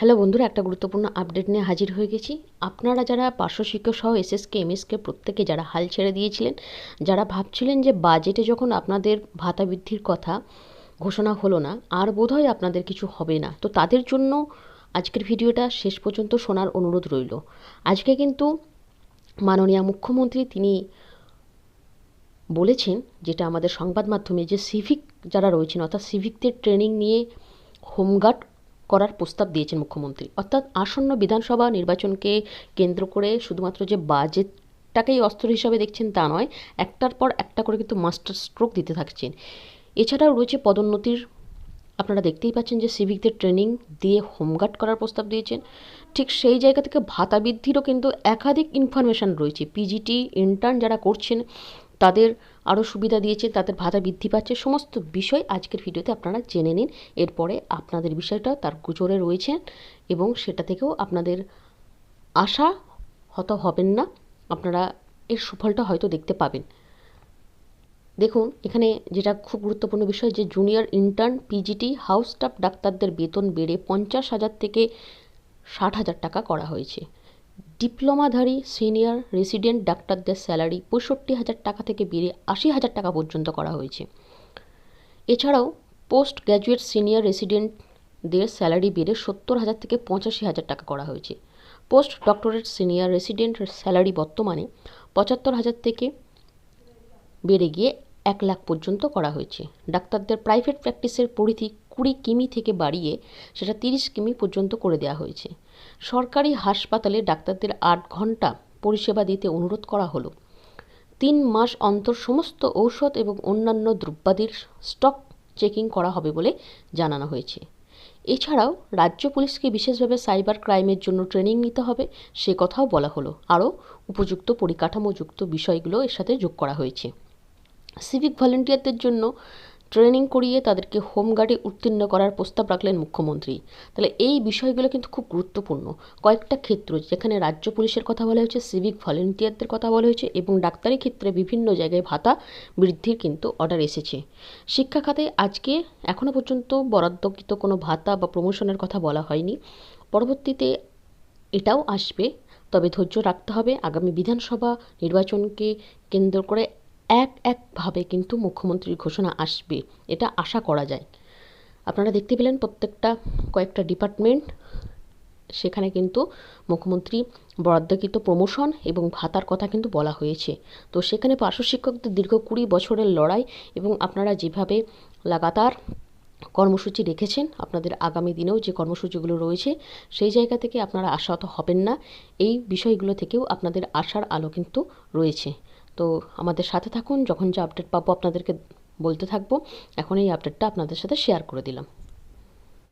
Hello বন্ধুরা, একটা গুরুত্বপূর্ণ আপডেট নিয়ে হাজির হয়ে গেছি। আপনারা যারা পার্শ্ব শিক্ষক সহ এসএসকে এমএসকে প্রত্যেকে যারা হাল ছেড়ে দিয়েছিলেন, যারা ভাবছিলেন যে বাজেটে যখন আপনাদের ভাতা বৃদ্ধির কথা ঘোষণা হলো না, আর বোধহয় আপনাদের কিছু হবে না, তো তাদের জন্য আজকের ভিডিওটা শেষ পর্যন্ত শোনার অনুরোধ রইল। আজকে কিন্তু মাননীয় মুখ্যমন্ত্রী তিনি বলেছেন, যেটা আমাদের সংবাদ মাধ্যমে যে সিভিক যারা রয়েছেন, অর্থাৎ সিভিকদের ট্রেনিং নিয়ে হোমগার্ড করার প্রস্তাব দিয়েছেন মুখ্যমন্ত্রী। অর্থাৎ আসন্ন বিধানসভা নির্বাচনকে কেন্দ্র করে শুধুমাত্র যে বাজেট বাজেটটাকেই অস্ত্র হিসাবে দেখছেন তা নয়, একটার পর একটা করে কিন্তু মাস্টার স্ট্রোক দিতে থাকছেন। এছাড়াও রয়েছে পদোন্নতির, আপনারা দেখতেই পাচ্ছেন যে সিভিকদের ট্রেনিং দিয়ে হোমগার্ড করার প্রস্তাব দিয়েছেন। ঠিক সেই জায়গা থেকে ভাতা বৃদ্ধিরও কিন্তু একাধিক ইনফরমেশান রয়েছে। পিজিটি ইন্টার্ন যারা করছেন তাদের আরও সুবিধা দিয়েছে, তাদের ভাতা বৃদ্ধি পাচ্ছে, সমস্ত বিষয় আজকের ভিডিওতে আপনারা জেনে নিন। এরপরে আপনাদের বিষয়টা তার গুজরে রয়েছে এবং সেটা থেকেও আপনাদের আশা হত হবেন না, আপনারা এর সুফলটা হয়তো দেখতে পাবেন। দেখুন, এখানে যেটা খুব গুরুত্বপূর্ণ বিষয় যে junior intern PGT house staff ডাক্তারদের বেতন বেড়ে পঞ্চাশ হাজার থেকে ষাট হাজার টাকা করা হয়েছে। ডিপ্লোমাধারী সিনিয়র রেসিডেন্ট ডাক্তারদের স্যালারি পঁয়ষট্টি হাজার টাকা থেকে বেড়ে আশি হাজার টাকা পর্যন্ত করা হয়েছে। এছাড়াও পোস্ট গ্র্যাজুয়েট সিনিয়র রেসিডেন্টদের স্যালারি বেড়ে সত্তর হাজার থেকে পঁচাশি হাজার টাকা করা হয়েছে। Post doctorate senior resident salary বর্তমানে পঁচাত্তর হাজার থেকে বেড়ে গিয়ে এক লাখ পর্যন্ত করা হয়েছে। ডাক্তারদের প্রাইভেট প্র্যাকটিসের পরিধি কুড়ি কিমি থেকে বাড়িয়ে সেটা তিরিশ কিমি পর্যন্ত করে দেওয়া হয়েছে। সরকারি হাসপাতালে ডাক্তারদের আট ঘণ্টা পরিষেবা দিতে অনুরোধ করা হলো। তিন মাস অন্তর সমস্ত ঔষধ এবং অন্যান্য দ্রব্যাদির স্টক চেকিং করা হবে বলে জানানো হয়েছে। এছাড়াও রাজ্য পুলিশকে বিশেষভাবে সাইবার ক্রাইমের জন্য ট্রেনিং নিতে হবে সে কথাও বলা হলো। আরও উপযুক্ত পরিকাঠামোযুক্ত বিষয়গুলো এর সাথে যোগ করা হয়েছে। সিভিক ভলেন্টিয়ারদের জন্য ট্রেনিং করিয়ে তাদেরকে হোমগার্ডে উত্তীর্ণ করার প্রস্তাব রাখলেন মুখ্যমন্ত্রী। তাহলে এই বিষয়গুলো কিন্তু খুব গুরুত্বপূর্ণ। কয়েকটা ক্ষেত্র, যেখানে রাজ্য পুলিশের কথা বলা হয়েছে সিভিক ভলেন্টিয়ারদের কথা বলা হয়েছে এবং ডাক্তারি ক্ষেত্রে বিভিন্ন জায়গায় ভাতা বৃদ্ধির কিন্তু অর্ডার এসেছে। শিক্ষা খাতে আজকে এখনও পর্যন্ত বরাদ্দকৃত কোনো ভাতা বা প্রমোশনের কথা বলা হয়নি। পরবর্তীতে এটাও আসবে। তবে ধৈর্য রাখতে হবে। আগামী বিধানসভা নির্বাচনকে কেন্দ্র করে এক একভাবে কিন্তু মুখ্যমন্ত্রীর ঘোষণা আসবে, এটা আশা করা যায়। আপনারা দেখতে পেলেন প্রত্যেকটা কয়েকটা ডিপার্টমেন্ট, সেখানে কিন্তু মুখ্যমন্ত্রী বরাদ্দকৃত প্রমোশন এবং ভাতার কথা কিন্তু বলা হয়েছে। তো সেখানে পার্শ্ব শিক্ষকদের দীর্ঘ কুড়ি বছরের লড়াই এবং আপনারা যেভাবে লাগাতার কর্মসূচি রেখেছেন, আপনাদের আগামী দিনেও যে কর্মসূচিগুলো রয়েছে, সেই জায়গা থেকে আপনারা আশাহত হবেন না। এই বিষয়গুলো থেকেও আপনাদের আশার আলো কিন্তু রয়েছে। তো আমাদের সাথে থাকুন, যখন যা আপডেট পাবো আপনাদেরকে বলতে থাকব। এখন এই আপডেটটা আপনাদের সাথে শেয়ার করে দিলাম।